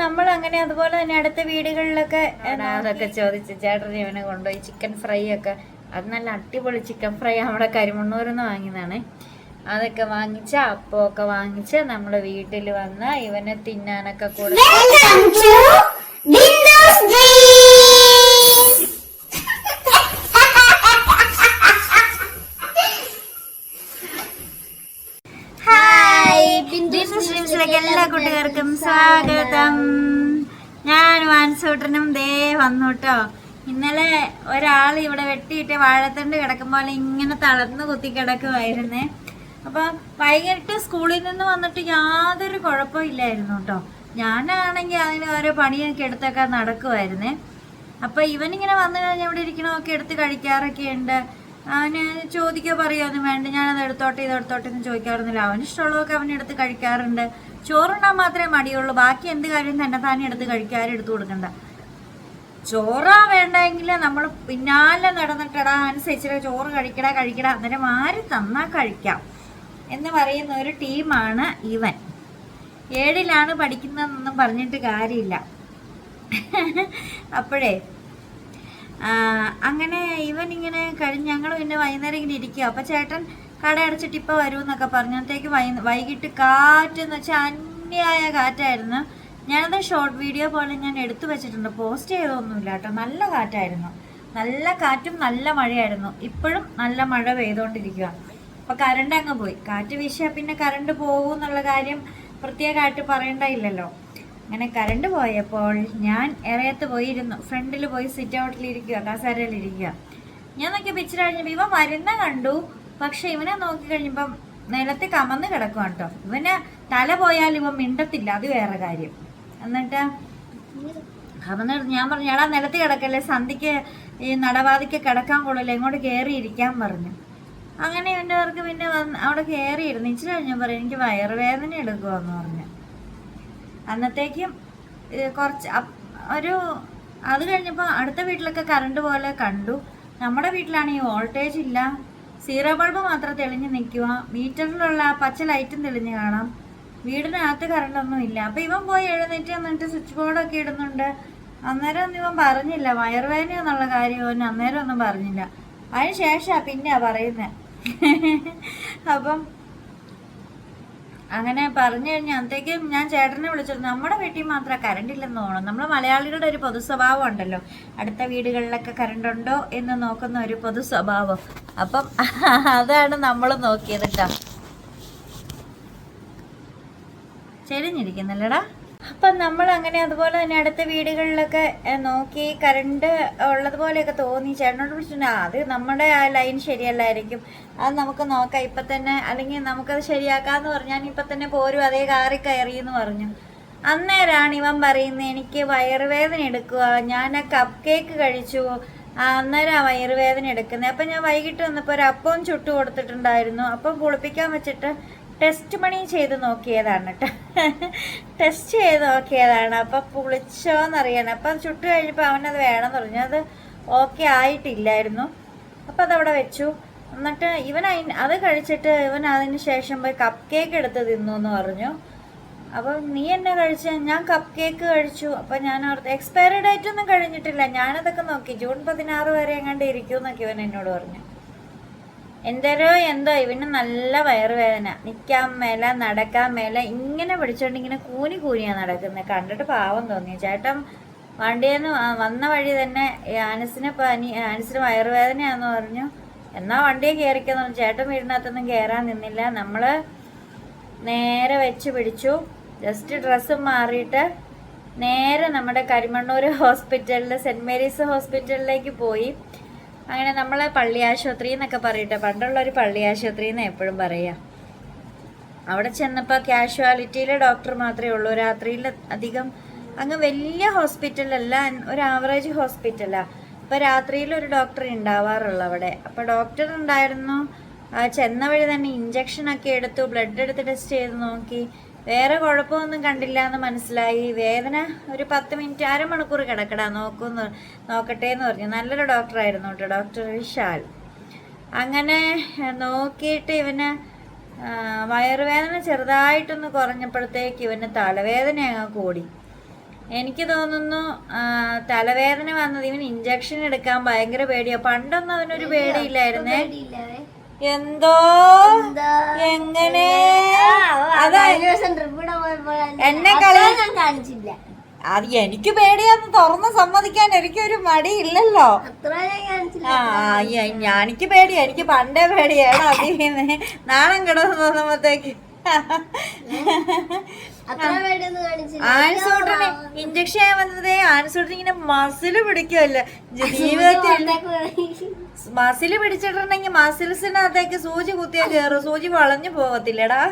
നമ്മൾ അങ്ങനെ അതുപോലെ തന്നെ അടുത്ത വീടുകളിലൊക്കെ അതൊക്കെ ചോദിച്ചു ചേട്ടൻ ഇവനെ കൊണ്ടുപോയി ചിക്കൻ ഫ്രൈ ഒക്കെ. അത് നല്ല അടിപൊളി ചിക്കൻ ഫ്രൈ നമ്മുടെ കരിമണ്ണൂരിൽ നിന്ന് വാങ്ങിയതാണ്. അതൊക്കെ വാങ്ങിച്ച അപ്പമൊക്കെ വാങ്ങിച്ച് നമ്മൾ വീട്ടിൽ വന്ന ഇവനെ തിന്നാനൊക്കെ കൊടുക്കും എല്ലാ കുട്ടികൾക്കും സ്വാഗതം. ഞാൻ വാൻസൂട്ടനും ദേ വന്നു കേട്ടോ ഇന്നലെ ഒരാൾ ഇവിടെ വെട്ടിയിട്ട് വാഴത്തണ്ട് കിടക്കും പോലെ ഇങ്ങനെ തളർന്ന് കുത്തി കിടക്കുമായിരുന്നേ അപ്പൊ വൈകിട്ട് സ്കൂളിൽ നിന്ന് വന്നിട്ട് യാതൊരു കുഴപ്പമില്ലായിരുന്നു കേട്ടോ. ഞാനാണെങ്കിൽ അതിന് ഓരോ പണിയൊക്കെ എടുത്തൊക്കെ നടക്കുമായിരുന്നേ അപ്പൊ ഇവനിങ്ങനെ വന്നു കഴിഞ്ഞാൽ ഇവിടെ ഇരിക്കണമൊക്കെ എടുത്ത് കഴിക്കാറൊക്കെ ഉണ്ട് അവന് ചോദിക്കോ പറയുമൊന്നും വേണ്ട. ഞാനത് എടുത്തോട്ടെ ഇത് എടുത്തോട്ടെ എന്ന് ചോദിക്കാറൊന്നുമില്ല. അവന് ഇഷ്ടമുള്ളതൊക്കെ അവൻ എടുത്ത് കഴിക്കാറുണ്ട്. ചോറുണ്ണാൻ മാത്രമേ മടിയുള്ളൂ. ബാക്കി എന്ത് കാര്യം തന്നെ താനെ എടുത്ത് കഴിക്കാനും എടുത്തു കൊടുക്കണ്ട. ചോറാ വേണ്ടെങ്കിൽ നമ്മൾ പിന്നാലെ നടന്നിട്ടടാ അനുസരിച്ചിട്ട് ചോറ് കഴിക്കടാ കഴിക്കടാ അന്നേരം ആര് തന്നാ കഴിക്കാം എന്ന് പറയുന്ന ഒരു ടീമാണ് ഇവൻ. ഏഴിലാണ് പഠിക്കുന്നതെന്നൊന്നും പറഞ്ഞിട്ട് കാര്യമില്ല. അപ്പോഴേ അങ്ങനെ ഇവൻ ഇങ്ങനെ കഴിഞ്ഞ് ഞങ്ങൾ പിന്നെ വൈകുന്നേരം ഇങ്ങനെ ഇരിക്കുക അപ്പം ചേട്ടൻ കട അടച്ചിട്ട് ഇപ്പോൾ വരും എന്നൊക്കെ പറഞ്ഞത്തേക്ക് വൈ വൈകിട്ട് കാറ്റ് എന്ന് വെച്ചാൽ അന്യായ കാറ്റായിരുന്നു. ഞാനത് ഷോർട്ട് വീഡിയോ പോലെ ഞാൻ എടുത്തു വെച്ചിട്ടുണ്ട്. പോസ്റ്റ് ചെയ്തൊന്നുമില്ല കേട്ടോ. നല്ല കാറ്റായിരുന്നു. നല്ല കാറ്റും നല്ല മഴയായിരുന്നു. ഇപ്പോഴും നല്ല മഴ പെയ്തുകൊണ്ടിരിക്കുക അപ്പോൾ കറണ്ട് അങ്ങ് പോയി. കാറ്റ് വീശിയാൽ പിന്നെ കറണ്ട് പോകും എന്നുള്ള കാര്യം പ്രത്യേകമായിട്ട് പറയേണ്ടയില്ലല്ലോ അങ്ങനെ കറണ്ട് പോയപ്പോൾ ഞാൻ ഇറയത്ത് പോയിരുന്നു. ഫ്രണ്ടിൽ പോയി സിറ്റ് ഔട്ടിലിരിക്കുക കാസാരയിലിരിക്കുക ഞാൻ നോക്കിയപ്പോൾ ഇച്ചിരി കഴിഞ്ഞപ്പോൾ ഇവൻ വരുന്ന കണ്ടു. പക്ഷെ ഇവനെ നോക്കി കഴിഞ്ഞപ്പം നിലത്ത് കമന്ന് കിടക്കുവാണ് കേട്ടോ ഇവന് തല പോയാൽ ഇവൻ മിണ്ടത്തില്ല. അത് വേറെ കാര്യം. എന്നിട്ട് കമന്ന് ഞാൻ പറഞ്ഞു എടാ നിലത്ത് കിടക്കല്ലേ. സന്ധിക്ക് ഈ നടവാതിക്ക് കിടക്കാൻ കൊള്ളില്ല. ഇങ്ങോട്ട് കയറി ഇരിക്കാൻ പറഞ്ഞു. അങ്ങനെ ഇവന്റെ പേർക്ക് പിന്നെ വന്ന് അവിടെ കയറിയിരുന്നു ഇച്ചിരി കഴിഞ്ഞപ്പോൾ പറയും എനിക്ക് വയറുവേദന എടുക്കുമെന്ന് പറഞ്ഞു. അന്നത്തേക്കും കുറച്ച് ഒരു അത് കഴിഞ്ഞപ്പോൾ അടുത്ത വീട്ടിലൊക്കെ കറണ്ട് പോലെ കണ്ടു. നമ്മുടെ വീട്ടിലാണെങ്കിൽ വോൾട്ടേജ് ഇല്ല. സീറോ ബൾബ് മാത്രം തെളിഞ്ഞു നിൽക്കുക മീറ്ററിലുള്ള പച്ച ലൈറ്റും തെളിഞ്ഞു കാണാം. വീടിനകത്ത് കറണ്ടൊന്നും ഇല്ല. അപ്പം ഇവൻ പോയി എഴുന്നേറ്റ് എന്നിട്ട് സ്വിച്ച് ബോർഡൊക്കെ ഇടുന്നുണ്ട്. അന്നേരം ഒന്നും ഇവൻ പറഞ്ഞില്ല. വയറുവേദന എന്നുള്ള കാര്യം അന്നേരം ഒന്നും പറഞ്ഞില്ല. അതിന് ശേഷമാണ് പിന്നെയാ പറയുന്നത് അപ്പം അങ്ങനെ പറഞ്ഞു കഴിഞ്ഞാൽ അന്നത്തേക്കും ഞാൻ ചേട്ടനെ വിളിച്ചിരുന്നു. നമ്മുടെ വീട്ടിൽ മാത്രം കറണ്ട് ഇല്ലെന്ന് തോന്നുന്നു. നമ്മൾ മലയാളികളുടെ ഒരു പൊതു സ്വഭാവം ഉണ്ടല്ലോ. അടുത്ത വീടുകളിലൊക്കെ കറണ്ട് ഉണ്ടോ എന്ന് നോക്കുന്ന ഒരു പൊതു സ്വഭാവം. അപ്പം അതാണ് നമ്മൾ നോക്കിയത് കേട്ടോ. ചെരിഞ്ഞിരിക്കുന്നില്ലടാ. അപ്പം നമ്മൾ അങ്ങനെ അതുപോലെ തന്നെ അടുത്ത വീടുകളിലൊക്കെ നോക്കി കറണ്ട് ഉള്ളതുപോലെയൊക്കെ തോന്നി. ചേട്ടനോട് "ആ, അത് നമ്മുടെ ആ ലൈൻ ശരിയല്ലായിരിക്കും. അത് നമുക്ക് നോക്കാം. ഇപ്പം തന്നെ അല്ലെങ്കിൽ നമുക്കത് ശരിയാക്കാന്ന് പറഞ്ഞാൽ ഇപ്പം തന്നെ പോരും അതേ കാറി കയറി എന്ന് പറഞ്ഞു. അന്നേരാണ് ഇവൻ പറയുന്നത് എനിക്ക് വയറുവേദന എടുക്കുക ഞാൻ ആ കപ്പ് കേക്ക് കഴിച്ചു. അന്നേരം ആ വയറുവേദന എടുക്കുന്നത്. അപ്പം ഞാൻ വൈകിട്ട് വന്നപ്പോൾ ഒരു അപ്പവും ചുട്ടു കൊടുത്തിട്ടുണ്ടായിരുന്നു. അപ്പം കുളിപ്പിക്കാൻ വെച്ചിട്ട് ടെസ്റ്റ് മണി ചെയ്ത് നോക്കിയതാണ് കേട്ടോ ടെസ്റ്റ് ചെയ്ത് നോക്കിയതാണ്. അപ്പം പുളിച്ചോന്നറിയണം. അപ്പം ചുട്ട് കഴിഞ്ഞപ്പോൾ അവനത് വേണമെന്ന് പറഞ്ഞു. അത് ഓക്കെ ആയിട്ടില്ലായിരുന്നു. അപ്പം അതവിടെ വെച്ചു. എന്നിട്ട് ഇവൻ അതിന് അത് കഴിച്ചിട്ട് ഇവൻ അതിന് ശേഷം പോയി കപ്പ് കേക്ക് എടുത്ത് തിന്നു എന്ന് പറഞ്ഞു. അപ്പം നീ എന്നെ കഴിച്ച? ഞാൻ കപ്പ് കേക്ക് കഴിച്ചു. അപ്പം ഞാൻ ഓർത്ത് എക്സ്പയറി ഡേറ്റ് ഒന്നും കഴിഞ്ഞിട്ടില്ല. ഞാനതൊക്കെ നോക്കി. ജൂൺ പതിനാറ് വരെ എങ്ങാണ്ട് ഇരിക്കും എന്നൊക്കെ ഇവൻ എന്നോട് പറഞ്ഞു. എന്തരോ എന്തോ ഇവന് നല്ല വയറുവേദന. നിൽക്കാൻ മേല നടക്കാൻ മേല ഇങ്ങനെ പിടിച്ചോണ്ട് ഇങ്ങനെ കൂനി കൂനിയാ നടക്കുന്നത് കണ്ടിട്ട് പാവം തോന്നി. ചേട്ടൻ വണ്ടിയിൽ വന്ന വഴി തന്നെ ആനസിന് പനി ആനസിന് വയറുവേദനയാന്ന് പറഞ്ഞു. എന്നാ വണ്ടിയെ കയറിക്കാന്ന് ചേട്ടൻ വീടിനകത്തൊന്നും കയറാൻ നിന്നില്ല. നമ്മൾ നേരെ വെച്ച് പിടിച്ചു. ജസ്റ്റ് ഡ്രസ്സ് മാറിയിട്ട് നേരെ നമ്മുടെ കരിമണ്ണൂർ ഹോസ്പിറ്റലിൽ സെന്റ് മേരീസ് ഹോസ്പിറ്റലിലേക്ക് പോയി. അങ്ങനെ നമ്മളെ പള്ളി ആശുപത്രി എന്നൊക്കെ പറയട്ടെ. പണ്ടുള്ള ഒരു പള്ളി ആശുപത്രി എന്ന് എപ്പോഴും പറയാ. അവിടെ ചെന്നപ്പോൾ കാഷ്വാലിറ്റിയിലെ ഡോക്ടർ മാത്രമേ ഉള്ളൂ. രാത്രിയിൽ അധികം അങ്ങ് വലിയ ഹോസ്പിറ്റലല്ല ഒരു ആവറേജ് ഹോസ്പിറ്റലാണ് ഇപ്പം രാത്രിയിൽ ഒരു ഡോക്ടർ ഉണ്ടാവാറുള്ളൂ അവിടെ. അപ്പോൾ ഡോക്ടർ ഉണ്ടായിരുന്നു. ചെന്ന വഴി തന്നെ ഇഞ്ചക്ഷനൊക്കെ എടുത്തു ബ്ലഡ് എടുത്ത് ടെസ്റ്റ് ചെയ്ത് നോക്കി. വേറെ കുഴപ്പമൊന്നും കണ്ടില്ല എന്ന് മനസ്സിലായി. വേദന ഒരു പത്ത് മിനിറ്റ് അരമണിക്കൂർ കിടക്കടാ നോക്കുന്നു നോക്കട്ടെ എന്ന് പറഞ്ഞു. നല്ലൊരു ഡോക്ടറായിരുന്നു കേട്ടോ ഡോക്ടർ വിശാൽ. അങ്ങനെ നോക്കിയിട്ട് ഇവന് വയറുവേദന ചെറുതായിട്ടൊന്ന് കുറഞ്ഞപ്പോഴത്തേക്ക് ഇവന് തലവേദന അങ്ങ് കൂടി. എനിക്ക് തോന്നുന്നു തലവേദന വന്നത് ഇവൻ ഇഞ്ചക്ഷൻ എടുക്കാൻ ഭയങ്കര പേടിയാണ് പണ്ടൊന്നും അവനൊരു പേടിയില്ലായിരുന്നേ. എന്തോ? എങ്ങനെ എന്നെ കാണിച്ചില്ല അത് എനിക്ക് പേടിയാന്ന് തുറന്ന് സമ്മതിക്കാൻ എനിക്കൊരു മടി ഇല്ലല്ലോ ആ എനിക്ക് പേടിയാ എനിക്ക് പണ്ടേ പേടിയാണ് അതിന് നാണം കിടന്നു തോന്നുമ്പോഴത്തേക്ക് ആൻസൂട്ടിന് ഇഞ്ചക്ഷൻ ആയി വന്നതേ ആൻസൂട്ടിന് ഇങ്ങനെ മസിൽ പിടിക്കുമല്ലോ ജീവിതത്തിൽ. മസിൽ പിടിച്ചിട്ടുണ്ടെങ്കിൽ മസിൽസിനകത്തേക്ക് സൂചി കുത്തിയാ കേറും. സൂചി വളഞ്ഞു പോകത്തില്ലടാ.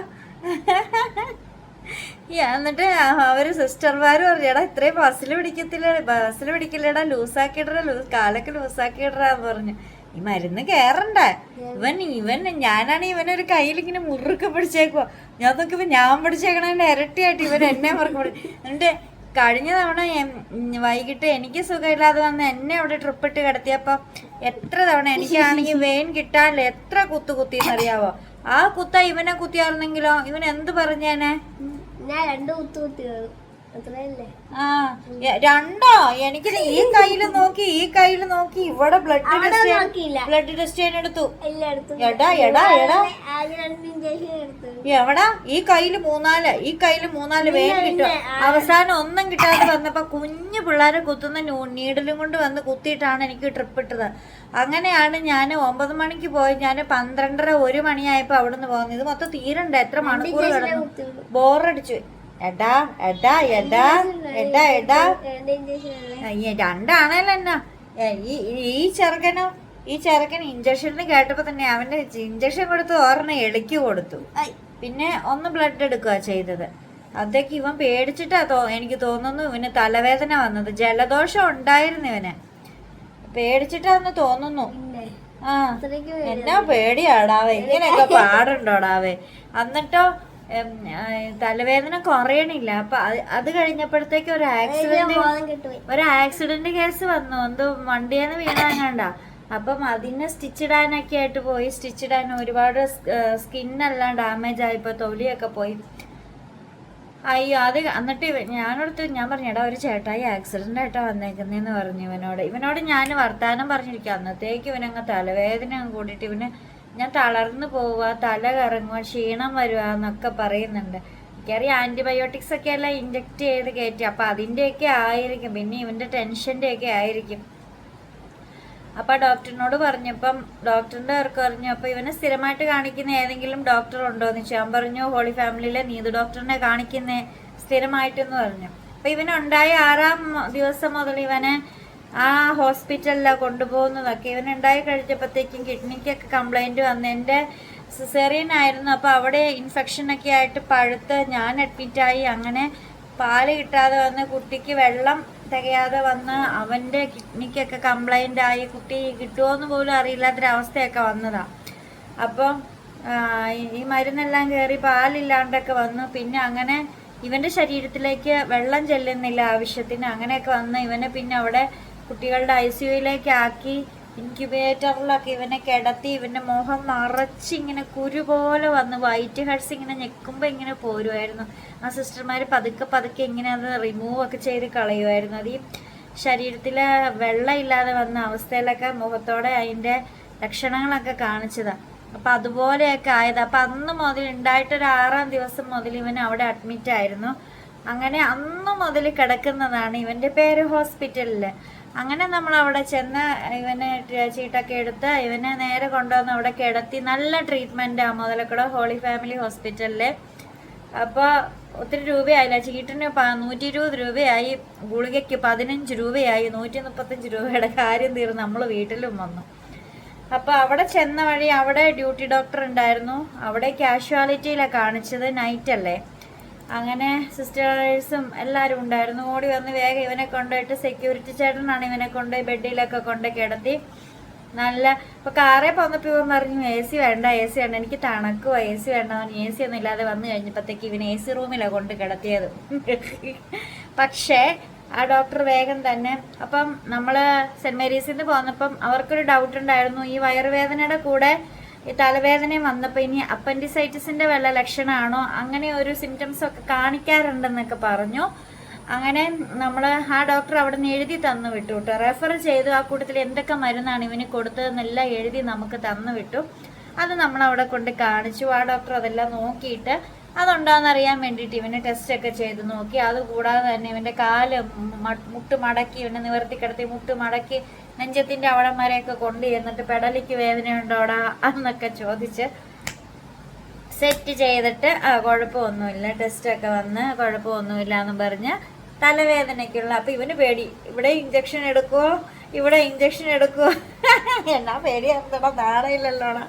എന്നിട്ട് അവർ സിസ്റ്റർമാര് പറഞ്ഞടാ ഇത്രയും ബസ്സിൽ പിടിക്കത്തില്ല ബസ്സിൽ പിടിക്കില്ലടാ ലൂസാക്കിയിടടാ ലൂസ് കാലൊക്കെ ലൂസാക്കിയിടറാന്ന് പറഞ്ഞു. ഈ മരുന്ന് കേറണ്ട? ഇവൻ ഇവൻ ഞാനാണ് ഇവനൊരു കയ്യിൽ ഇങ്ങനെ മുറുക്കെ പിടിച്ചേക്കുവാ. ഞാൻ നോക്കിയപ്പോ ഞാൻ പിടിച്ചേക്കണതിന്റെ ഇരട്ടിയായിട്ട് ഇവൻ എന്നെ മുറുക്കെ എന്നിട്ട് കഴിഞ്ഞ തവണ വൈകിട്ട് എനിക്ക് സുഖമില്ലാതെ വന്ന് എന്നെ അവിടെ ട്രിപ്പ് ഇട്ട് കിടത്തിയപ്പോ എത്ര തവണ എനിക്കാണെങ്കിൽ വെയിൻ കിട്ടാനില്ല. എത്ര കുത്തു കുത്തി എന്നറിയാവോ ആ കുത്ത ഇവനെ കുത്തിയായിരുന്നെങ്കിലോ? ഇവൻ എന്ത് പറഞ്ഞേനെ? ഞാൻ രണ്ട് കുത്തു കുത്തി ആ രണ്ടോ? എനിക്ക് ഈ കയ്യിൽ നോക്കി ഈ കയ്യിൽ നോക്കി. ഇവിടെ ബ്ലഡ് ടെസ്റ്റ് ബ്ലഡ് ടെസ്റ്റ് ചെയ്യാൻ എടുത്തു. എടാ എടാ എടാ. എവിടാ? ഈ കയ്യിൽ മൂന്നാൽ ഈ കയ്യിൽ മൂന്നാൽ വേഗം കിട്ടും. അവസാനം ഒന്നും കിട്ടാതെ വന്നപ്പോ കുഞ്ഞു പിള്ളേരെ കുത്തുന്ന നീഡിലും കൊണ്ട് വന്ന് കുത്തിയിട്ടാണ് എനിക്ക് ട്രിപ്പ് ഇട്ടത്. അങ്ങനെയാണ് ഞാൻ ഒമ്പത് മണിക്ക് പോയി. ഞാൻ പന്ത്രണ്ടര ഒരു മണിയായപ്പോ അവിടുന്ന് പോകുന്നത് ഇത് മൊത്തം തീരണ്ട എത്ര മണിക്കൂർ കിടന്നു. ബോറടിച്ചു എടാ എടാ എടാ എടാ എടാ. രണ്ടാണല്ലോ എന്നാ. ഈ ചെറുക്കനോ ഈ ചെറുക്കൻ ഇഞ്ചക്ഷന് കേട്ടപ്പോ തന്നെ അവന്റെ ഇഞ്ചക്ഷൻ കൊടുത്ത് ഓർണ എളിക്ക് കൊടുത്തു. പിന്നെ ഒന്ന് ബ്ലഡ് എടുക്കുക ചെയ്തത്. അതൊക്കെ ഇവൻ പേടിച്ചിട്ടാ തോ എനിക്ക് തോന്നുന്നു ഇവന് തലവേദന വന്നത്. ജലദോഷം ഉണ്ടായിരുന്നു ഇവന്. പേടിച്ചിട്ടാന്ന് തോന്നുന്നു. ആ. എന്നാ പേടിയാടാവേ? ഇങ്ങനെയൊക്കെ പാടുണ്ടോടാവേ? എന്നിട്ടോ തലവേദന കുറയണില്ല. അപ്പൊ അത് കഴിഞ്ഞപ്പോഴത്തേക്ക് ഒരു ആക്സിഡന്റ് ഒരു ആക്സിഡന്റ് കേസ് വന്നു. എന്തോ വണ്ടിയെന്ന് വീണാങ്ങണ്ട അപ്പം അതിന് സ്റ്റിച്ചിടാനൊക്കെ ആയിട്ട് പോയി. സ്റ്റിച്ചിടാൻ ഒരുപാട് സ്കിന്നെല്ലാം ഡാമേജ് ആയിപ്പോ തൊലിയൊക്കെ പോയി. അയ്യോ അത് എന്നിട്ട് ഞാനടുത്ത് ഞാൻ പറഞ്ഞു എടാ ഒരു ചേട്ടായി ആക്സിഡന്റ് ആയിട്ടാ വന്നേക്കുന്നെന്ന് പറഞ്ഞു ഇവനോട്. ഇവനോട് ഞാൻ വർത്താനം പറഞ്ഞിരിക്കാം അന്നത്തേക്ക് ഇവനങ്ങ് തലവേദന കൂടിയിട്ട് ഇവന് ഞാൻ തളർന്നു പോവുക തല കറങ്ങുക ക്ഷീണം വരുക എന്നൊക്കെ പറയുന്നുണ്ട്. എനിക്കറിയാം ആന്റിബയോട്ടിക്സ് ഒക്കെ അല്ല ഇഞ്ചക്ട് ചെയ്ത് കയറ്റി. അപ്പൊ അതിന്റെയൊക്കെ ആയിരിക്കും. പിന്നെ ഇവന്റെ ടെൻഷന്റെയൊക്കെ ആയിരിക്കും. അപ്പൊ ഡോക്ടറിനോട് പറഞ്ഞപ്പം ഡോക്ടറിന്റെ അവർക്ക് പറഞ്ഞു അപ്പൊ ഇവനെ സ്ഥിരമായിട്ട് കാണിക്കുന്ന ഏതെങ്കിലും ഡോക്ടർ ഉണ്ടോ? എന്ന് ഞാൻ പറഞ്ഞു ഹോളി ഫാമിലിയിലെ നീതു ഡോക്ടറിനെ കാണിക്കുന്നേ സ്ഥിരമായിട്ടെന്ന് പറഞ്ഞു. അപ്പൊ ഇവനുണ്ടായ ആറാം ദിവസം മുതൽ ഇവനെ ആ ഹോസ്പിറ്റലിലാണ് കൊണ്ടുപോകുന്നതൊക്കെ. ഇവൻ ഉണ്ടായി കഴിഞ്ഞപ്പോഴത്തേക്കും കിഡ്നിക്കൊക്കെ കംപ്ലൈന്റ് വന്ന്. എന്റെ സിസേറിയൻ ആയിരുന്നു. അപ്പോൾ അവിടെ ഇൻഫെക്ഷൻ ഒക്കെ ആയിട്ട് പഴുത്ത് ഞാൻ അഡ്മിറ്റായി അങ്ങനെ പാൽ കിട്ടാതെ വന്ന് കുട്ടിക്ക് വെള്ളം തികയാതെ വന്ന് അവന്റെ കിഡ്നിക്കൊക്കെ കംപ്ലൈന്റ് ആയി. കുട്ടി കിട്ടുമോയെന്ന് പോലും അറിയില്ലാത്തൊരവസ്ഥയൊക്കെ വന്നതാണ് അപ്പം ഈ മരുന്നെല്ലാം കയറി പാലില്ലാണ്ടൊക്കെ വന്നു. പിന്നെ അങ്ങനെ ഇവന്റെ ശരീരത്തിലേക്ക് വെള്ളം ചെല്ലുന്നില്ല ആവശ്യത്തിന്. അങ്ങനെയൊക്കെ വന്ന് ഇവനെ പിന്നെ അവിടെ കുട്ടികളുടെ ഐ സി യുയിലേക്ക് ആക്കി ഇൻക്യുബേറ്ററിലൊക്കെ ഇവനെ കിടത്തി ഇവന്റെ മുഖം നിറച്ച് ഇങ്ങനെ കുരു പോലെ വന്ന് വൈറ്റ് ഹെഡ്സ് ഇങ്ങനെ ഞെക്കുമ്പോൾ ഇങ്ങനെ പോരുമായിരുന്നു ആ സിസ്റ്റർമാർ പതുക്കെ പതുക്കെ ഇങ്ങനെ അത് റിമൂവ് ഒക്കെ ചെയ്ത് കളയുമായിരുന്നു അത് ഈ ശരീരത്തിൽ വെള്ളം ഇല്ലാതെ വന്ന അവസ്ഥയിലൊക്കെ മുഖത്തോടെ അതിന്റെ ലക്ഷണങ്ങളൊക്കെ കാണിച്ചതാണ് അപ്പം അതുപോലെയൊക്കെ ആയത്. അപ്പം അന്ന് മുതൽ ഉണ്ടായിട്ടൊരു ആറാം ദിവസം മുതൽ ഇവൻ അവിടെ അഡ്മിറ്റ് ആയിരുന്നു. അങ്ങനെ അന്ന് മുതൽ കിടക്കുന്നതാണ് ഇവന്റെ പേര് ഹോസ്പിറ്റലിൽ അങ്ങനെ നമ്മൾ അവിടെ ചെന്ന് ഇവനെ ചീട്ടൊക്കെ എടുത്ത് ഇവനെ നേരെ കൊണ്ടുവന്ന് അവിടെ കിടത്തി നല്ല ട്രീറ്റ്മെന്റ് ആ മുതലക്കുട ഹോളി ഫാമിലി ഹോസ്പിറ്റലിൽ അപ്പോൾ ഒത്തിരി രൂപയായില്ല. ചീട്ടിന് നൂറ്റി ഇരുപത് രൂപയായി. ഗുളികയ്ക്ക് പതിനഞ്ച് രൂപയായി. നൂറ്റി മുപ്പത്തഞ്ച് രൂപയുടെ കാര്യം തീർന്ന് നമ്മൾ വീട്ടിലും വന്നു. അപ്പോൾ അവിടെ ചെന്ന വഴി അവിടെ ഡ്യൂട്ടി ഡോക്ടർ ഉണ്ടായിരുന്നു. അവിടെ കാഷ്വാലിറ്റിയിലാണ് കാണിച്ചത് നൈറ്റ് അല്ലേ അങ്ങനെ സിസ്റ്റേഴ്സും എല്ലാവരും ഉണ്ടായിരുന്നു. ഓടി വന്ന് വേഗം ഇവനെ കൊണ്ടുപോയിട്ട് സെക്യൂരിറ്റി ചേട്ടനാണ് ഇവനെ കൊണ്ടുപോയി ബെഡിലൊക്കെ കൊണ്ട് കിടത്തി. നല്ല ഇപ്പൊ കാറേ പോന്നപ്പോ ഇവൻ പറഞ്ഞു എ സി വേണ്ട എ സി വേണ്ട. എനിക്ക് തണുക്കുവാ എ സി വേണ്ട എ സി ഒന്നും ഇല്ലാതെ വന്നു കഴിഞ്ഞപ്പോഴത്തേക്ക് ഇവൻ എ സി റൂമിലാണ് കൊണ്ട് കിടത്തിയത്. പക്ഷേ ആ ഡോക്ടർ വേഗം തന്നെ അപ്പം നമ്മൾ സെന്റ് മേരീസിൽ നിന്ന് പോന്നപ്പം അവർക്കൊരു ഡൗട്ട് ഉണ്ടായിരുന്നു. ഈ വയറുവേദനയുടെ കൂടെ ഈ തലവേദന വന്നപ്പോൾ ഇനി അപ്പൻഡിസൈറ്റിസിന്റെ വല്ല ലക്ഷണമാണോ അങ്ങനെ ഒരു സിംറ്റംസ് ഒക്കെ കാണിക്കാറുണ്ടെന്നൊക്കെ പറഞ്ഞു. അങ്ങനെ നമ്മൾ ആ ഡോക്ടർ അവിടെ നിന്ന് എഴുതി തന്നു വിട്ടു കേട്ടോ. റെഫർ ചെയ്തു ആ കൂട്ടത്തിൽ എന്തൊക്കെ മരുന്നാണ് ഇവന് കൊടുത്തതെന്നെല്ലാം എഴുതി നമുക്ക് തന്നു വിട്ടു. അത് നമ്മൾ അവിടെ കൊണ്ട് കാണിച്ചു. ആ ഡോക്ടർ അതെല്ലാം നോക്കിയിട്ട് അതുണ്ടോയെന്ന് അറിയാൻ വേണ്ടിയിട്ട് ഇവനെ ടെസ്റ്റ് ഒക്കെ ചെയ്ത് നോക്കി. അതുകൂടാതെ തന്നെ ഇവന്റെ കാൽ മുട്ട് മടക്കി ഇവനെ നിവർത്തി കിടത്തി മുട്ട് മടക്കി നെഞ്ചത്തിന്റെ അവിടം വരെയൊക്കെ കൊണ്ട് ചെന്നിട്ട് പെടലിക്ക് വേദനയുണ്ടോടാ എന്നൊക്കെ ചോദിച്ച് സെറ്റ് ചെയ്തിട്ട് ആ കുഴപ്പമൊന്നുമില്ല ടെസ്റ്റൊക്കെ വന്ന് കുഴപ്പമൊന്നുമില്ല എന്ന് പറഞ്ഞ് തലവേദനയ്ക്കുള്ള അപ്പം ഇവന് പേടി. ഇവിടെ ഇഞ്ചക്ഷൻ എടുക്കുമോ ഇവിടെ ഇഞ്ചക്ഷൻ എടുക്കുമോ എന്നാ പേടിയാണെന്നോടാ നാളെയില്ലല്ലോടാ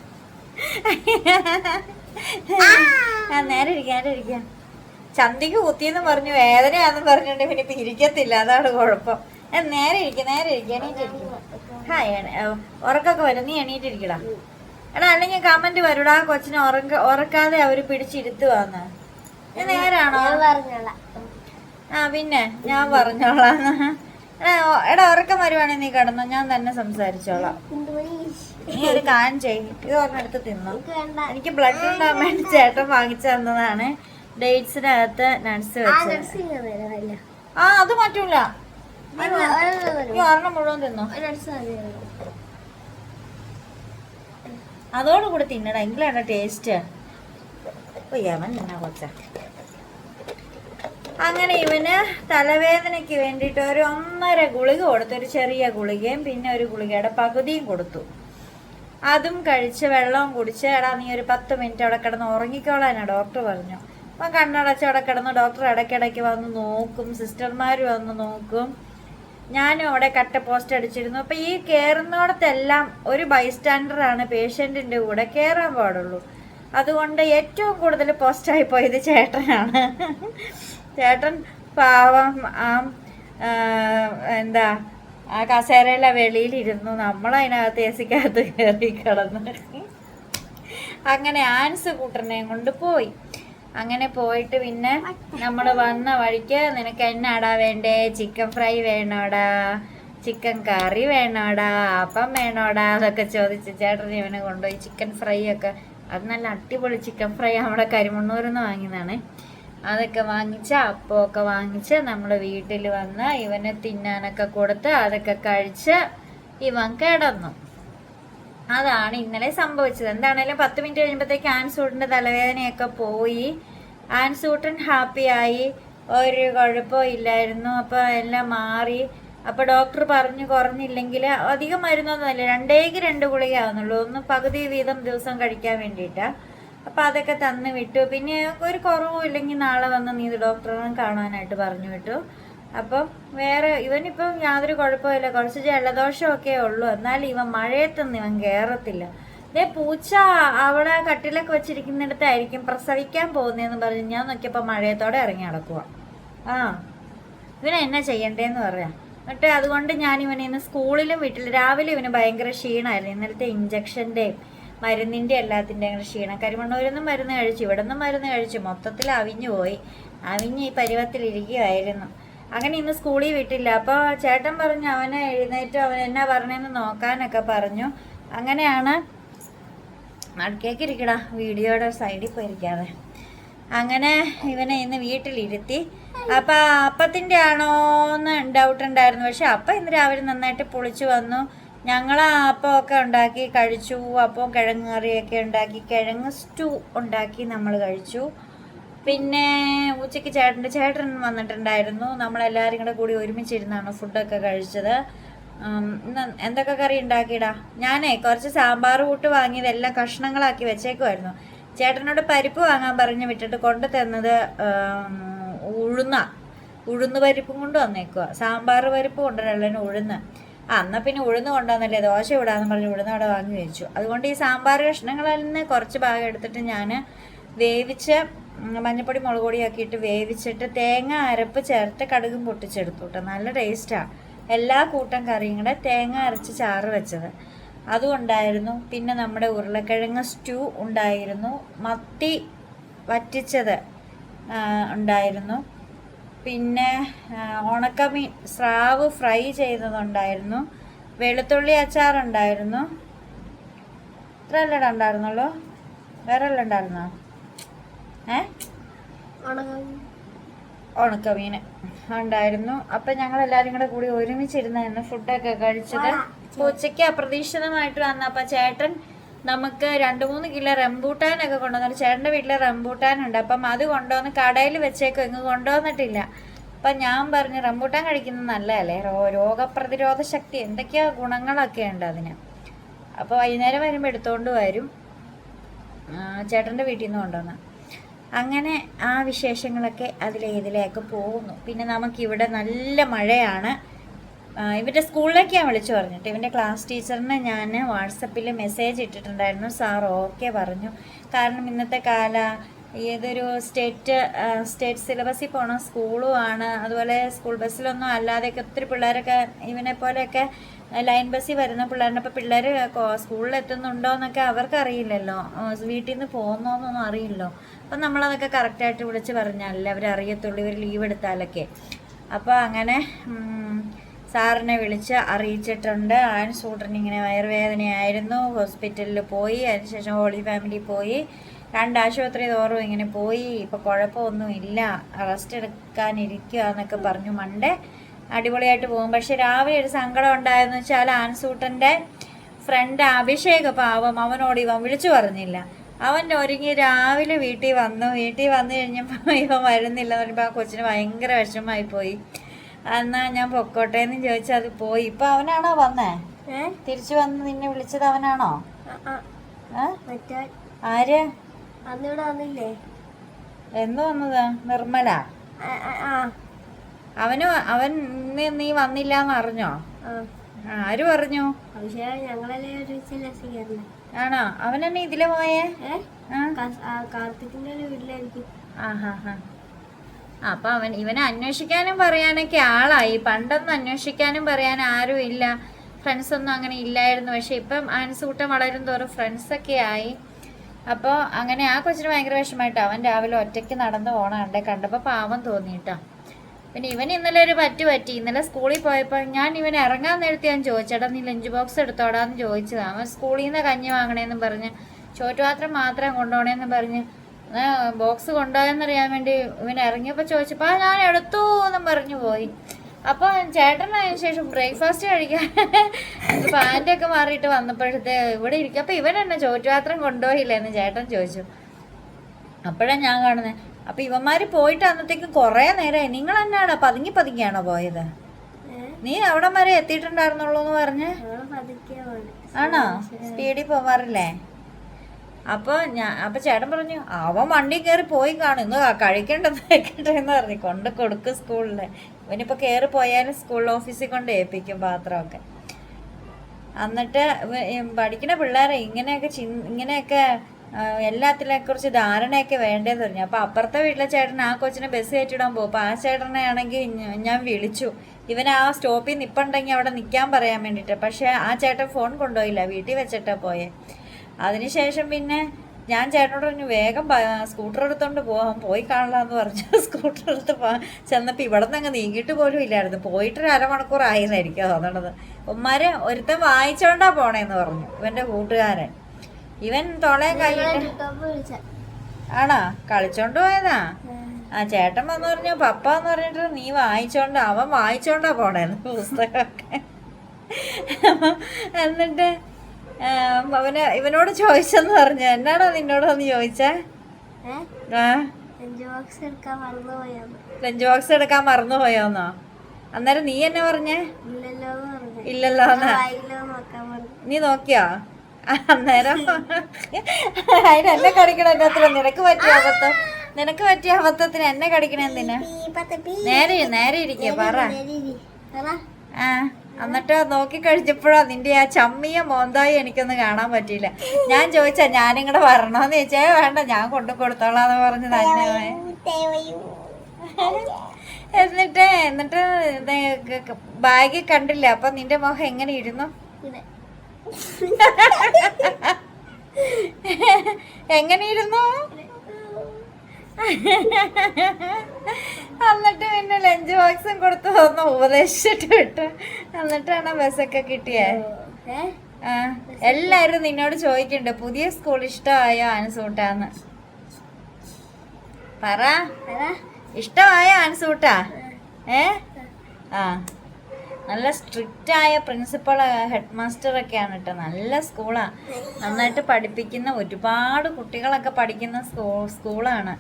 ആ നേരെ ഇരിക്കാം നേരെ ഇരിക്കാം. ചന്തിക്ക് കുത്തിയെന്ന് പറഞ്ഞു വേദനയാന്ന് പറഞ്ഞിട്ട് പിന്നെ ഇപ്പൊ ഇരിക്കത്തില്ല അതാണ് കുഴപ്പം. നേരെ ഇരിക്കുക നേരെ ഇരിക്കുക എണീറ്റിരിക്കും ഹാ എണ- വരും. നീ എണീറ്റിരിക്കടാ എടാ അല്ലെങ്കിൽ കമന്റ് വരൂടാ. കൊച്ചിനെ ഉറക്ക ഉറക്കാതെ അവർ പിടിച്ചിരുത്തുവാന്ന്. നേരാണോ? ആ പിന്നെ ഞാൻ പറഞ്ഞോളാം. എടാ ഉറക്കം വരുവാണെങ്കിൽ നീ കിടന്നോ. ഞാൻ തന്നെ സംസാരിച്ചോളാം. നീ ഒരു കാര്യം ചെയ്യും. ഇത് ഒരെണ്ണെടുത്ത് തിന്നു. എനിക്ക് ബ്ലഡ് ഉണ്ടാകാൻ വേണ്ടി ചേട്ടൻ വാങ്ങിച്ചു തന്നതാണ്. ഡേറ്റ്സിനകത്ത് നട്സ് ആ വെച്ചത്. ആ അത് മാറ്റൂല. നീ ഒരെണ്ണം മുഴുവൻ തിന്നു. അതോടുകൂടി തിന്നട. എങ്കിലാണ് ടേസ്റ്റ് കൊച്ച. അങ്ങനെ ഇവന് തലവേദനയ്ക്ക് വേണ്ടിയിട്ട് ഒരു ഒന്നര ഗുളിക കൊടുത്തു. ഒരു ചെറിയ ഗുളികയും പിന്നെ ഒരു ഗുളികയുടെ പകുതിയും കൊടുത്തു. അതും കഴിച്ച് വെള്ളവും കുടിച്ച് എടാ നീ ഒരു പത്ത് മിനിറ്റ് അവിടെ കിടന്ന് ഉറങ്ങിക്കോളാനാ ഡോക്ടർ പറഞ്ഞു. അപ്പം കണ്ണടച്ച് അവിടെ കിടന്ന് ഡോക്ടർ ഇടയ്ക്കിടയ്ക്ക് വന്ന് നോക്കും സിസ്റ്റർമാർ വന്ന് നോക്കും. ഞാനും അവിടെ കട്ട പോസ്റ്റ് അടിച്ചിരുന്നു. അപ്പം ഈ കയറുന്നിടത്തെല്ലാം ഒരു ബൈസ്റ്റാൻഡറാണ് പേഷ്യന്റിന്റെ കൂടെ കയറാൻ പാടുള്ളൂ. അതുകൊണ്ട് ഏറ്റവും കൂടുതൽ പോസ്റ്റായി പോയത് ചേട്ടനാണ്. ചേട്ടൻ പാവം ആ എന്താ ആ കസേരയിലെ വെളിയിലിരുന്നു. നമ്മളതിനകത്ത് എ സിക്കകത്ത് കയറി കിടന്ന്. അങ്ങനെ ആൻസ് കൂട്ടറിനെയും കൊണ്ട് പോയി. അങ്ങനെ പോയിട്ട് പിന്നെ നമ്മൾ വന്ന വഴിക്ക് നിനക്ക് എന്നാടാ വേണ്ടേ? ചിക്കൻ ഫ്രൈ വേണോടാ? ചിക്കൻ കറി വേണോടാ? അപ്പം വേണോടാ? അതൊക്കെ ചോദിച്ച് ചേട്ടൻ ഇവനെ കൊണ്ടുപോയി ചിക്കൻ ഫ്രൈ ഒക്കെ. അത് നല്ല അടിപൊളി ചിക്കൻ ഫ്രൈ. നമ്മുടെ കരിമണ്ണൂരിൽ നിന്ന് വാങ്ങിയതാണ്. അതൊക്കെ വാങ്ങിച്ച് അപ്പമൊക്കെ വാങ്ങിച്ച് നമ്മൾ വീട്ടിൽ വന്ന് ഇവനെ തിന്നാനൊക്കെ കൊടുത്ത് അതൊക്കെ കഴിച്ച് ഇവൻ കിടന്നു. അതാണ് ഇന്നലെ സംഭവിച്ചത്. എന്താണേലും പത്ത് മിനിറ്റ് കഴിയുമ്പോഴത്തേക്ക് ആൻസൂട്ടിന്റെ തലവേദനയൊക്കെ പോയി. ആൻസൂട്ടൻ ഹാപ്പിയായി ഒരു കുഴപ്പവും ഇല്ലായിരുന്നു. അപ്പോൾ എല്ലാം മാറി. അപ്പോൾ ഡോക്ടർ പറഞ്ഞു കുറഞ്ഞില്ലെങ്കിൽ അധികം മരുന്നൊന്നുമല്ല രണ്ടേക്ക് രണ്ട് ഗുളിക ആവുന്നുള്ളൂ ഒന്ന് പകുതി വീതം ദിവസം കഴിക്കാൻ വേണ്ടിയിട്ടാണ് അപ്പോൾ അതൊക്കെ തന്നു വിട്ടു. പിന്നെ ഒരു കുറവും ഇല്ലെങ്കിൽ നാളെ വന്ന് നീ ഡോക്ടറെ കാണാനായിട്ട് പറഞ്ഞു വിട്ടു. അപ്പം വേറെ ഇവനിപ്പം യാതൊരു കുഴപ്പമില്ല കുറച്ച് ജലദോഷമൊക്കെ ഉള്ളൂ. എന്നാലും ഇവൻ മഴയത്തൊന്നും ഇവൻ കയറത്തില്ല ദേ പൂച്ച അവളെ കട്ടിലൊക്കെ വെച്ചിരിക്കുന്നിടത്തായിരിക്കും പ്രസവിക്കാൻ പോകുന്നതെന്ന് പറഞ്ഞ് ഞാൻ നോക്കിയപ്പോൾ മഴയത്തോടെ ഇറങ്ങി നടക്കുക ആ. ഇവനെ എന്നാ ചെയ്യണ്ടേന്ന് പറയാം. എന്നിട്ട് അതുകൊണ്ട് ഞാൻ ഇവനെ ഇന്ന് സ്കൂളിലും വീട്ടിൽ രാവിലെ ഇവന് ഭയങ്കര ക്ഷീണമായിരുന്നു ഇന്നലത്തെ ഇഞ്ചക്ഷന്റെയും മരുന്നിന്റെ എല്ലാത്തിന്റെയും ക്ഷീണം. കരിമണ്ണൂരിൽ നിന്നും മരുന്ന് കഴിച്ചു ഇവിടെ നിന്നും മരുന്ന് കഴിച്ചു. മൊത്തത്തിൽ അവിഞ്ഞു പോയി. അവിഞ്ഞ് ഈ പരുവത്തിലിരിക്കുകയായിരുന്നു അങ്ങനെ ഇന്ന് സ്കൂളിൽ വിട്ടില്ല. അപ്പോൾ ചേട്ടൻ പറഞ്ഞു അവനെ എഴുന്നേറ്റ് അവൻ എന്നാ പറഞ്ഞതെന്ന് നോക്കാനൊക്കെ പറഞ്ഞു. അങ്ങനെയാണ് ഇരിക്കടാ വീഡിയോയുടെ സൈഡിൽ പോയിരിക്കാതെ അങ്ങനെ ഇവനെ ഇന്ന് വീട്ടിലിരുത്തി. അപ്പം അപ്പത്തിന്റെ ആണോ എന്ന് ഡൗട്ട് ഉണ്ടായിരുന്നു. പക്ഷെ അപ്പം ഇന്ന് രാവിലെ നന്നായിട്ട് പൊളിച്ചു വന്നു. ഞങ്ങൾ അപ്പമൊക്കെ ഉണ്ടാക്കി കഴിച്ചു അപ്പം കിഴങ്ങ് കറിയൊക്കെ ഉണ്ടാക്കി കിഴങ്ങ് സ്റ്റൂ ഉണ്ടാക്കി നമ്മൾ കഴിച്ചു. പിന്നെ ഉച്ചയ്ക്ക് ചേട്ടന്റെ ചേട്ടൻ വന്നിട്ടുണ്ടായിരുന്നു. നമ്മളെല്ലാവരും കൂടെ കൂടി ഒരുമിച്ചിരുന്നാണ് ഫുഡൊക്കെ കഴിച്ചത്. എന്തൊക്കെ കറി ഉണ്ടാക്കിയിടാ? ഞാനേ കുറച്ച് സാമ്പാർ കൂട്ട് വാങ്ങിയതെല്ലാം കഷ്ണങ്ങളാക്കി വെച്ചേക്കുമായിരുന്നു ചേട്ടനോട് പരിപ്പ് വാങ്ങാൻ പറഞ്ഞ് വിട്ടിട്ട് കൊണ്ടു തന്നത് ഉഴുന്ന. ഉഴുന്ന് പരിപ്പും കൊണ്ട് വന്നേക്കുക സാമ്പാർ പരിപ്പ് കൊണ്ടുവരല്ലോ ഉഴുന്ന്. എന്നാൽ പിന്നെ ഉഴുന്ന് കൊണ്ടുവന്നല്ലേ? ദോശ ഇടാന്ന് പറഞ്ഞ് ഉഴുന്ന് അവിടെ വാങ്ങി വെച്ചു. അതുകൊണ്ട് ഈ സാമ്പാർ കഷ്ണങ്ങളിൽ നിന്ന് കുറച്ച് ഭാഗം എടുത്തിട്ട് ഞാൻ വേവിച്ച് മഞ്ഞപ്പൊടി മുളക് പൊടിയൊക്കെ ഇട്ട് വേവിച്ചിട്ട് തേങ്ങ അരപ്പ് ചേർത്ത് കടുകും പൊട്ടിച്ചെടുത്തു കേട്ടോ. നല്ല ടേസ്റ്റാണ് എല്ലാ കൂട്ടം കറിയും കൂടെ തേങ്ങ അരച്ച് ചാറ് വെച്ചത്. അതും ഉണ്ടായിരുന്നു പിന്നെ നമ്മുടെ ഉരുളക്കിഴങ്ങ് സ്റ്റൂ ഉണ്ടായിരുന്നു. മത്തി വറ്റിച്ചത് ഉണ്ടായിരുന്നു. പിന്നെ ഉണക്കമീൻ സ്രാവ് ഫ്രൈ ചെയ്തതുണ്ടായിരുന്നു. വെളുത്തുള്ളി അച്ചാറുണ്ടായിരുന്നു. ഇത്ര അല്ലട ഉണ്ടായിരുന്നുള്ളൂ? വേറെ എല്ലാം ഉണ്ടായിരുന്നോ? ഏ? ഉണക്കമീൻ ഉണ്ടായിരുന്നു. അപ്പം ഞങ്ങൾ എല്ലാരും കൂടെ കൂടി ഒരുമിച്ചിരുന്നായിരുന്നു ഫുഡൊക്കെ കഴിച്ചത്. ഉച്ചയ്ക്ക് ഉച്ചയ്ക്ക് അപ്രതീക്ഷിതമായിട്ട് വന്ന അപ്പം ചേട്ടൻ നമുക്ക് രണ്ട് മൂന്ന് കിലോ റംബൂട്ടാനൊക്കെ കൊണ്ടുവന്നു. ചേട്ടന്റെ വീട്ടിൽ റംബൂട്ടാൻ ഉണ്ട് അപ്പം അത് കൊണ്ടുവന്ന് കടയിൽ വെച്ചേക്കും. ഇങ്ങ് കൊണ്ടുവന്നിട്ടില്ല. അപ്പം ഞാൻ പറഞ്ഞു റംബൂട്ടാൻ കഴിക്കുന്നത് നല്ലതല്ലേ? രോഗപ്രതിരോധ ശക്തി എന്തൊക്കെയാ ഗുണങ്ങളൊക്കെ ഉണ്ട് അതിന്? അപ്പോൾ വൈകുന്നേരം വരുമ്പോൾ എടുത്തുകൊണ്ട് വരും. ചേട്ടന്റെ വീട്ടിൽ നിന്ന് കൊണ്ടുവന്ന. അങ്ങനെ ആ വിശേഷങ്ങളൊക്കെ അതിലേതിലേക്ക് പോകുന്നു. പിന്നെ നമുക്കിവിടെ നല്ല മഴയാണ്. ഇവന്റെ സ്കൂളിലേക്ക് ഞാൻ വിളിച്ചു പറഞ്ഞിട്ട്. ഇവന്റെ ക്ലാസ് ടീച്ചറിന് ഞാൻ വാട്സപ്പിൽ മെസ്സേജ് ഇട്ടിട്ടുണ്ടായിരുന്നു. സാർ ഓക്കെ പറഞ്ഞു. കാരണം ഇന്നത്തെ കാല ഏതൊരു സ്റ്റേറ്റ് സ്റ്റേറ്റ് സിലബസിൽ പോണ സ്കൂളും ആണ് അതുപോലെ സ്കൂൾ ബസ്സിലൊന്നും അല്ലാതെയൊക്കെ ഒത്തിരി പിള്ളേരൊക്കെ ഇവനെ പോലെയൊക്കെ ലൈൻ ബസ്സിൽ വരുന്ന പിള്ളേരുടെ ഇപ്പോൾ പിള്ളേർ സ്കൂളിൽ എത്തുന്നുണ്ടോ എന്നൊക്കെ അവർക്കറിയില്ലല്ലോ. വീട്ടിൽ നിന്ന് പോകുന്നോന്നൊന്നും അറിയില്ലല്ലോ. അപ്പം നമ്മളതൊക്കെ കറക്റ്റായിട്ട് വിളിച്ച് പറഞ്ഞാലല്ലേ അവർ അറിയത്തുള്ളൂ ഇവർ ലീവ് എടുത്താലൊക്കെ. അപ്പോൾ അങ്ങനെ സാറിനെ വിളിച്ച് അറിയിച്ചിട്ടുണ്ട്. സൂട്ടറിന് ഇങ്ങനെ വയറുവേദനയായിരുന്നു. ഹോസ്പിറ്റലിൽ പോയി. അതിനുശേഷം ഹോളി ഫാമിലി പോയി. രണ്ട് ആശുപത്രി തോറും ഇങ്ങനെ പോയി. ഇപ്പോൾ കുഴപ്പമൊന്നും ഇല്ല. റെസ്റ്റ് എടുക്കാനിരിക്കുക എന്നൊക്കെ പറഞ്ഞു മണ്ടേ. അടിപൊളിയായിട്ട് പോകും. പക്ഷെ രാവിലെ ഒരു സങ്കടം ഉണ്ടായെന്ന് വെച്ചാൽ ആൻസൂട്ടന്റെ ഫ്രണ്ട് അഭിഷേക് പാവം. അവനോട് ഇവൻ വിളിച്ചു പറഞ്ഞില്ല. അവൻ ഒരുങ്ങി രാവിലെ വീട്ടിൽ വന്നു. വീട്ടിൽ വന്നു കഴിഞ്ഞപ്പോൾ ഇവൻ വരുന്നില്ല എന്ന് പറയുമ്പോൾ ആ കൊച്ചിന് ഭയങ്കര വിഷമമായി പോയി. എന്നാ ഞാൻ പൊക്കോട്ടെ എന്ന് ചോദിച്ചാൽ അത് പോയി. ഇപ്പൊ അവനാണോ വന്നേ? തിരിച്ചു വന്ന് നിന്നെ വിളിച്ചത് അവനാണോ? ആര്? അന്നിവിടെ വന്നില്ലേ? എന്ന് വന്നതാ? നിർമ്മല. അവന് അവൻ നീ വന്നില്ല എന്ന് അറിഞ്ഞോ ആര് പറഞ്ഞു? ആണോ? അവനെന്നെ ഇതിലെ പോയേ? കാർത്തിക്കിന്റെ വീട്ടിലായിരിക്കും. ആഹാ അപ്പൊ അവൻ ഇവനെ അന്വേഷിക്കാനും പറയാനൊക്കെ ആളായി. പണ്ടൊന്നും അന്വേഷിക്കാനും പറയാൻ ആരും ഇല്ല. ഫ്രണ്ട്സ് ഒന്നും അങ്ങനെ ഇല്ലായിരുന്നു. പക്ഷെ ഇപ്പം ആൻസൂട്ടം വളരും തോറും ഫ്രണ്ട്സൊക്കെ ആയി. അപ്പോൾ അങ്ങനെ ആ കൊച്ചിന് ഭയങ്കര വിഷമമായിട്ട് അവൻ രാവിലെ ഒറ്റയ്ക്ക് നടന്നു പോകണം കണ്ടേ കണ്ടപ്പോൾ പാവം തോന്നിയിട്ടാ. പിന്നെ ഇവൻ ഇന്നലെ ഒരു പറ്റു പറ്റി. ഇന്നലെ സ്കൂളിൽ പോയപ്പോൾ ഞാൻ ഇവൻ ഇറങ്ങാൻ നേരത്തെ ഞാൻ ചോദിച്ചേട്ടാ നീ ലഞ്ച് ബോക്സ് എടുത്തോടാന്ന് ചോദിച്ചതാണ് അവൻ സ്കൂളിൽ നിന്ന് കഞ്ഞി വാങ്ങണേന്നും പറഞ്ഞ് ചോറ്റുപാത്രം മാത്രം കൊണ്ടുപോകണേന്നും പറഞ്ഞ് ബോക്സ് കൊണ്ടുപോയെന്നറിയാൻ വേണ്ടി ഇവൻ ഇറങ്ങിയപ്പോൾ ചോദിച്ചപ്പോൾ ഞാൻ എടുത്തു എന്നും പറഞ്ഞു പോയി. അപ്പോൾ ചേട്ടൻ അതിന് ശേഷം ബ്രേക്ക്ഫാസ്റ്റ് കഴിക്കാൻ പാന്റൊക്കെ മാറിയിട്ട് വന്നപ്പോഴത്തെ ഇവിടെ ഇരിക്കും അപ്പോൾ ഇവൻ എന്നെ ചോറ്റുപാത്രം കൊണ്ടുപോയില്ലെന്ന് ചേട്ടൻ ചോദിച്ചു. അപ്പോഴാണ് ഞാൻ കാണുന്നത് അപ്പൊ ഇവന്മാര് പോയിട്ട് അന്നത്തേക്ക് കുറേ നേരമായി നിങ്ങൾ എന്നാണ് പതുങ്ങി പതുങ്ങിയാണോ പോയത്? നീ അവിടെ വരെ എത്തിയിട്ടുണ്ടായിരുന്നുള്ളൂ എന്ന് പറഞ്ഞ് ആണോ? സ്പീഡിൽ പോവാറില്ലേ? അപ്പൊ ഞാൻ അപ്പൊ ചേട്ടൻ പറഞ്ഞു അവൻ വണ്ടി കയറി പോയി കാണും. ഇന്ന് കഴിക്കേണ്ടത് കഴിക്കട്ടെ എന്ന് പറഞ്ഞു. കൊണ്ട് കൊടുക്കും സ്കൂളിൽ ഇവനിപ്പൊ കയറി പോയാലും സ്കൂൾ ഓഫീസിൽ കൊണ്ട് ഏൽപ്പിക്കും പാത്രമൊക്കെ. എന്നിട്ട് പഠിക്കുന്ന പിള്ളേരെ ഇങ്ങനെയൊക്കെ ചി ഇങ്ങനെയൊക്കെ ആ, എല്ലാത്തിനെ കുറിച്ച് ധാരണയൊക്കെ വേണ്ടതെന്ന് പറഞ്ഞു. അപ്പോൾ അപ്പുറത്തെ വീട്ടിലെ ചേട്ടൻ ആ കൊച്ചിനെ ബസ് കയറ്റിടാൻ പോകും. അപ്പോൾ ആ ചേട്ടനെ ആണെങ്കിൽ ഞാൻ വിളിച്ചു. ഇവൻ ആ സ്റ്റോപ്പിൽ നിൽപ്പുണ്ടെങ്കിൽ അവിടെ നിൽക്കാൻ പറയാൻ വേണ്ടിയിട്ട്. പക്ഷേ ആ ചേട്ടൻ ഫോൺ കൊണ്ടുപോയില്ല. വീട്ടിൽ വെച്ചിട്ടാ പോയെ. അതിനുശേഷം പിന്നെ ഞാൻ ചേട്ടനോട് പറഞ്ഞു വേഗം സ്കൂട്ടർ എടുത്തോണ്ട് പോകാം പോയി കാണലാന്ന് പറഞ്ഞു. സ്കൂട്ടർ എടുത്ത് ചെന്നപ്പോൾ ഇവിടെ നിന്ന് അങ്ങ് നീങ്ങിയിട്ട് പോലും ഇല്ലായിരുന്നു. പോയിട്ട് ഒരു അരമണിക്കൂർ ആയിരുന്നായിരിക്കും തോന്നണത് ഉമ്മാര് ഒരുത്തൻ വായിച്ചോണ്ടാ പോണേന്ന് പറഞ്ഞു ഇവന്റെ കൂട്ടുകാരൻ. ഇവൻ തൊളയും കൈയിട്ട് ആണോ? കളിച്ചോണ്ട് പോയതാ? ആ ചേട്ടൻ വന്ന് പറഞ്ഞു പപ്പ എന്ന് പറഞ്ഞിട്ട് നീ വായിച്ചോണ്ട് അവൻ വായിച്ചോണ്ടാ പോണേന്ന്. പുസ്തകമൊക്കെ. എന്നിട്ട് അവന് ഇവനോട് ചോദിച്ചെന്ന് പറഞ്ഞ. എന്നാണോ നിന്നോട് ഒന്ന് ചോദിച്ചേ? ലഞ്ച് ബോക്സ് എടുക്കാൻ മറന്നുപോയാന്ന്. അന്നേരം നീ എന്നെ പറഞ്ഞേ? ഇല്ലല്ലോ നീ നോക്കിയോ? അന്നേരം അതിന് എന്നെ കടിക്കണ എന്നത്ര നിനക്ക് പറ്റിയ അബദ്ധം? നിനക്ക് പറ്റിയ അബദ്ധത്തിന് എന്നെ കടിക്കണം എന്തിനാ? നേരെ നേരെ ഇരിക്കുക പറ. ആ. എന്നിട്ട് നോക്കി കഴിച്ചപ്പോഴാ നിന്റെ ആ ചമ്മിയ മോന്തായി എനിക്കൊന്ന് കാണാൻ പറ്റിയില്ല. ഞാൻ ചോദിച്ചാ ഞാനിങ്ങടെ വരണോന്ന് ചോദിച്ചാ വേണ്ട ഞാൻ കൊണ്ടു കൊടുത്തോളാന്ന് പറഞ്ഞു തന്നെ എന്നിട്ട് എന്നിട്ട് ബാഗ് കണ്ടില്ല. അപ്പൊ നിന്റെ മുഖം എങ്ങനെ ഇരുന്നു? എങ്ങനെ ഇരുന്നു? എന്നിട്ട് പിന്നെ ലഞ്ച് ബോക്സും കൊടുത്തു തന്നു ഉപദേശിച്ചിട്ട് വിട്ടു. എന്നിട്ടാണ് ബസ്സൊക്കെ കിട്ടിയേ. എല്ലാരും നിന്നോട് ചോദിക്കണ്ട് പുതിയ സ്കൂൾ ഇഷ്ടമായോ അനുസൂട്ടാന്ന് പറ. ഇഷ്ടമായോ ആൻസൂട്ടാ ഏ? ആ. നല്ല സ്ട്രിക്റ്റ് ആയ പ്രിൻസിപ്പൾ ഹെഡ് മാസ്റ്റർ ഒക്കെയാണ് കേട്ടോ. നല്ല സ്കൂളാണ് നന്നായിട്ട് പഠിപ്പിക്കുന്ന ഒരുപാട് കുട്ടികളൊക്കെ പഠിക്കുന്ന സ്കൂ സ്കൂളാണ്.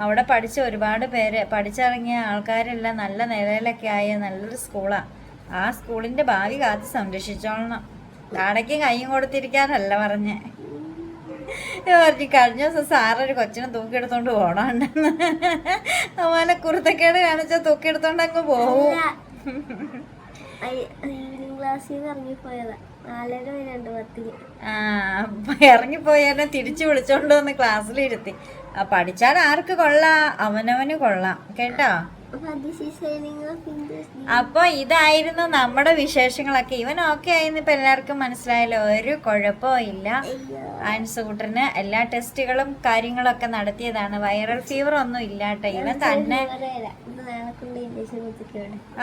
അവിടെ പഠിച്ച ഒരുപാട് പേര് പഠിച്ചിറങ്ങിയ ആൾക്കാരെല്ലാം നല്ല നിലയിലൊക്കെ ആയ നല്ലൊരു സ്കൂളാണ് ആ സ്കൂളിന്റെ ഭാവി കാത്ത് സംരക്ഷിച്ചോളണം. താടയ്ക്ക് കൈയും കൊടുത്തിരിക്കാനല്ല പറഞ്ഞേ. പറഞ്ഞു കഴിഞ്ഞ ദിവസം സാറൊരു കൊച്ചിനെ തൂക്കിയെടുത്തോണ്ട് പോണുണ്ടെന്ന്. അതുപോലെ കുരുത്തക്കേട് കാണിച്ചാൽ തൂക്കിയെടുത്തോണ്ട് അങ്ങ് പോവും. ആ അപ്പൊ ഇറങ്ങിപ്പോയി തിരിച്ചു വിളിച്ചോണ്ട് വന്ന് ക്ലാസ്സിലിരുത്തി. പഠിച്ചാൽ ആർക്ക് കൊള്ളാം? അവനവന് കൊള്ളാം. കേട്ടോ? അപ്പൊ ഇതായിരുന്നു നമ്മുടെ വിശേഷങ്ങളൊക്കെ. ഇവൻ ഓക്കെ ആയിരുന്നു. ഇപ്പൊ എല്ലാവർക്കും മനസ്സിലായല്ലോ ഒരു കുഴപ്പവും ഇല്ല. ആൻസൂട്ടറിന് എല്ലാ ടെസ്റ്റുകളും കാര്യങ്ങളൊക്കെ നടത്തിയതാണ്. വൈറൽ ഫീവർ ഒന്നും ഇല്ലാട്ട. ഇവൻ തന്നെ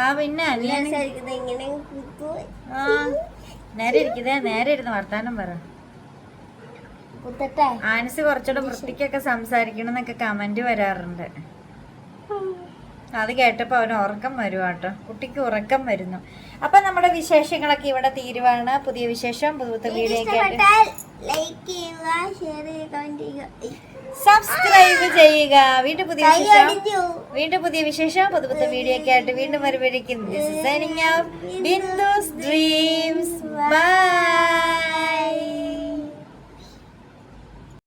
ആ പിന്നെ ആ നേരെ ഇരിക്കുന്നേ നേരെ ഇരുന്ന് വർത്താനം പറ. ആൻസി കുറച്ചുകൂടെ വൃത്തിക്കൊക്കെ സംസാരിക്കണം എന്നൊക്കെ കമന്റ് വരാറുണ്ട്. അത് കേട്ടപ്പോൾ അവന് ഉറക്കം വരും കേട്ടോ കുട്ടിക്ക് ഉറക്കം വരുന്നു. അപ്പൊ നമ്മുടെ വിശേഷങ്ങളൊക്കെ ഇവിടെ തീരുവാണ്. പുതിയ വിശേഷം പുതുത്ത വീഡിയോ സബ്സ്ക്രൈബ് ചെയ്യുക വീണ്ടും പുതിയ വിശേഷം. വീണ്ടും പുതിയ വിശേഷം പുതു പുതു വീഡിയോ ഒക്കെ ആയിട്ട് വീണ്ടും വരുമ്പോഴേക്കും. ബിന്ദുസ് ഡ്രീംസ് ബൈ